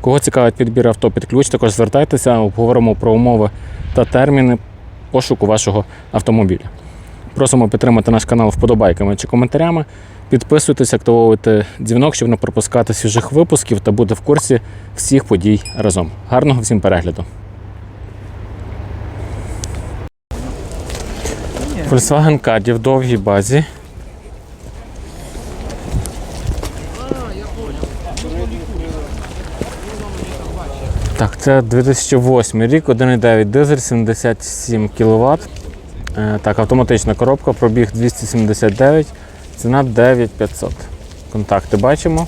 Кого цікавить підбір авто під ключ, також звертайтеся, обговоримо про умови та терміни пошуку вашого автомобіля. Просимо підтримати наш канал вподобайками чи коментарями. Підписуйтесь, активовуйте дзвінок, щоб не пропускати свіжих випусків та бути в курсі всіх подій разом. Гарного всім перегляду! Volkswagen Caddy в довгій базі. Так, це 2008 рік, 1,9 дизель, 77 кВт. Так, автоматична коробка, пробіг 279, ціна 9500. Контакти бачимо.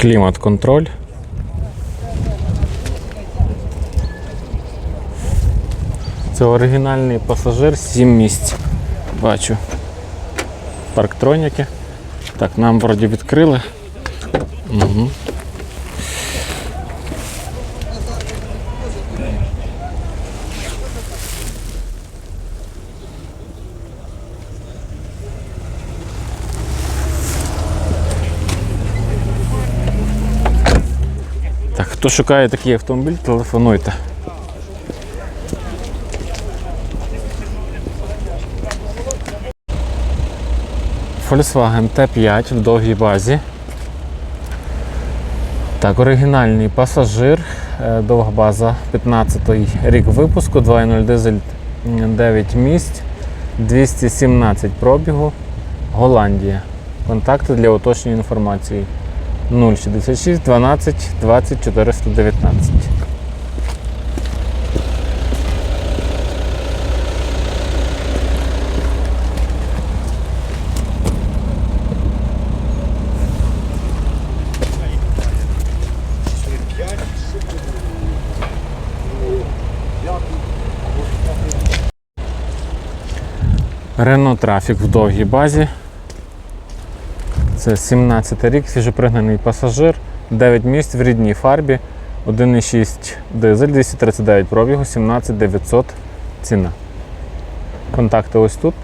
Клімат контроль. Це оригінальний пасажир, 7 місць. Бачу парктроніки. Так, нам вроді відкрили. Угу. Так, хто шукає такий автомобіль, телефонуйте. Volkswagen T5 в довгій базі. Так, оригінальний пасажир, е, довга база, 15 рік випуску, 2.0 дизель 9 місць, 217 пробігу, Голландія. Контакти для уточнення інформації 066 12 20 419. Renault Traffic в довгій базі. Це 17 рік, свіжопригнаний пасажир, 9 місць в рідній фарбі, 1,6 дизель, 239 пробігу, 17900 ціна. Контакти ось тут.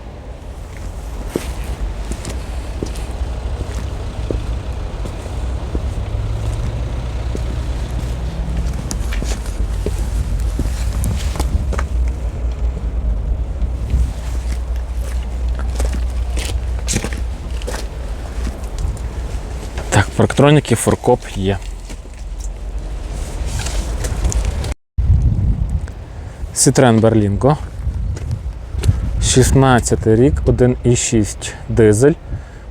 Так, парктроніки, форкоп є. Citroen Berlingo. 16 рік, 1,6 дизель.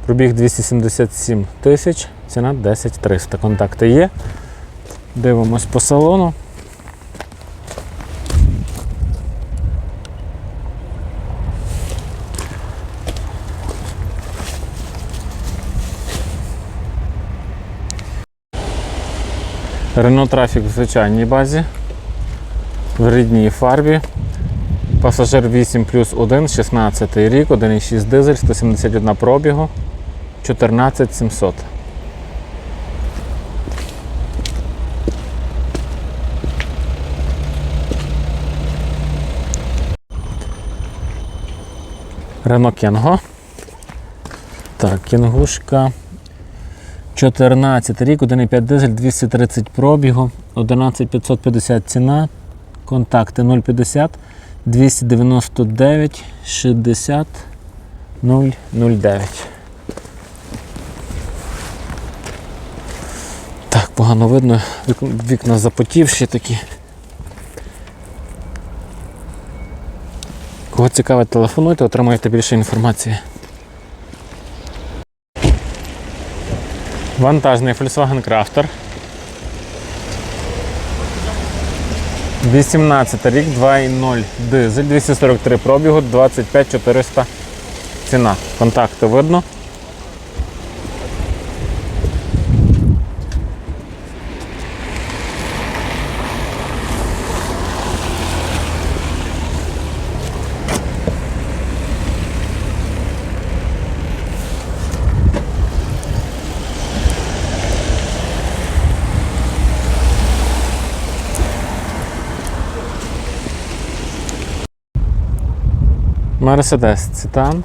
Пробіг 277 тисяч, ціна 10 300. Контакти є. Дивимось по салону. Renault Traffic в звичайній базі, в рідній фарбі. Пасажир 8 плюс 1, 16 рік, 1,6 дизель, 171 пробігу, 14 700. Рено Кенго. Так, кінгушка. 14 рік, 1,5 дизель, 230 пробігу, 11550 ціна, контакти 050 299 60 009. Так, погано видно, вікна запотівші такі. Кого цікавить, телефонуйте, отримаєте більше інформації. Вантажний Volkswagen Crafter. 18 рік, 2.0 дизель, 243 пробігу, 25 400 ціна. Контакти видно. Мерседес Цитан.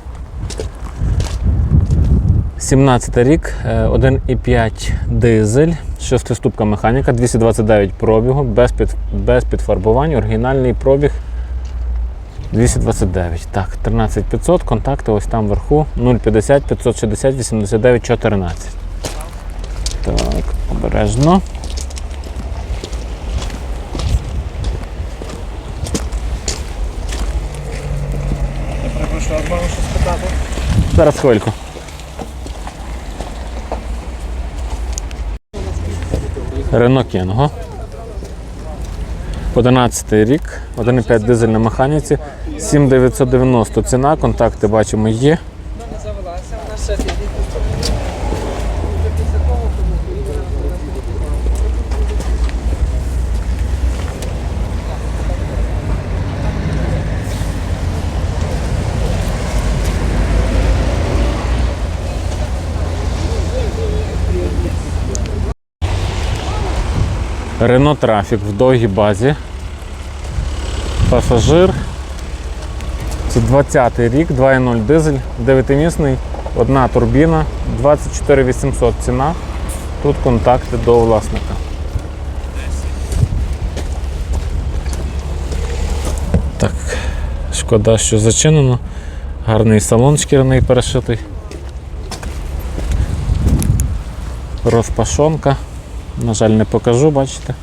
17 рік, е, 1,5 дизель, 6-ступка механіка, 229 пробігу, без, під, без підфарбувань, оригінальний пробіг 229. Так, 13500, контакти ось там вверху 050 560 89 14. Так, обережно. Перепрошую, а можна щось спитати? Зараз хвильку. Рено Кенго. 11 рік, 1,5 дизель на механіці, 7990 ціна, контакти бачимо є. Рено Трафік в довгій базі. Пасажир. Це 20 рік, 2.0 дизель, 9-місний, одна турбіна, 24 800 ціна. Тут контакти до власника. Так, шкода, що зачинено. Гарний салон шкіряний перешитий. Розпашонка. На жаль, не покажу, бачите.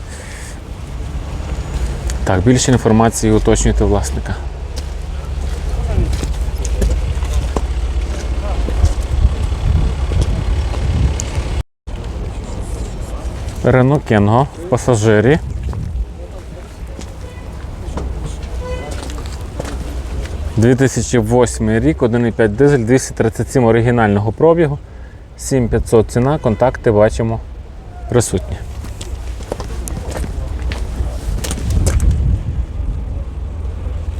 Так, більше інформації уточнюйте власника. Рено Кенго пасажирі. «2008 рік, 1,5 дизель, 237 оригінального пробігу, 7500 ціна, контакти бачимо присутні.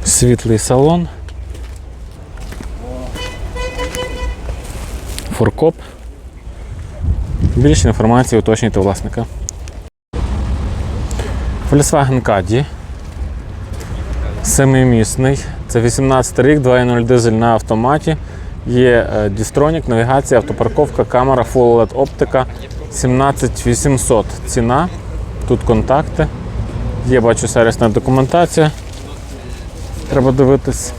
Світлий салон. Форкоп. Більше інформації уточнюйте власника. Volkswagen Caddy. Семимісний. Це 18 рік, 2.0 дизель на автоматі. Є е, дістронік, навігація, автопарковка, камера, Full LED оптика. 17800 ціна. Тут контакти. Є, бачу, сервісна документація. Треба дивитись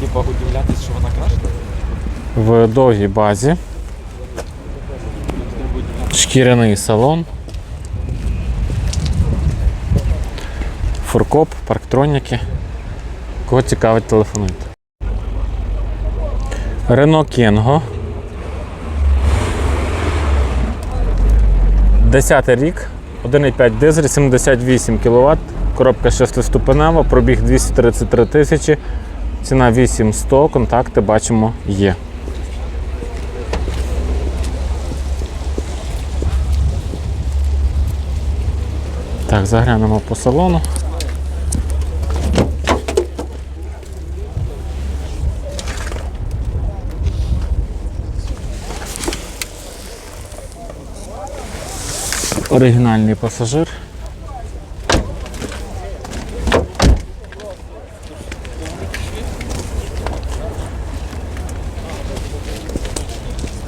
Типа удивлятись, що вона краще? в довгій базі. Шкіряний салон. Фуркоп, парктроніки. Кого цікавить, телефонуйте. Рено Кенго. 10 рік, 1,5 дизель, 78 кВт, коробка 6-ступенева, пробіг 233 тисячі, ціна 8100, контакти бачимо є. Так, заглянемо по салону. Оригінальний пасажир.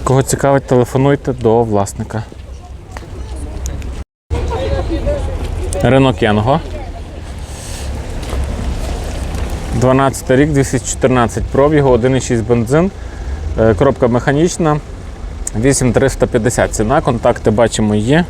Кого цікавить, телефонуйте до власника. Рено Кенго. 12 рік, 214 пробігу, 1,6 бензин, е, коробка механічна, 8350 ціна, контакти бачимо є.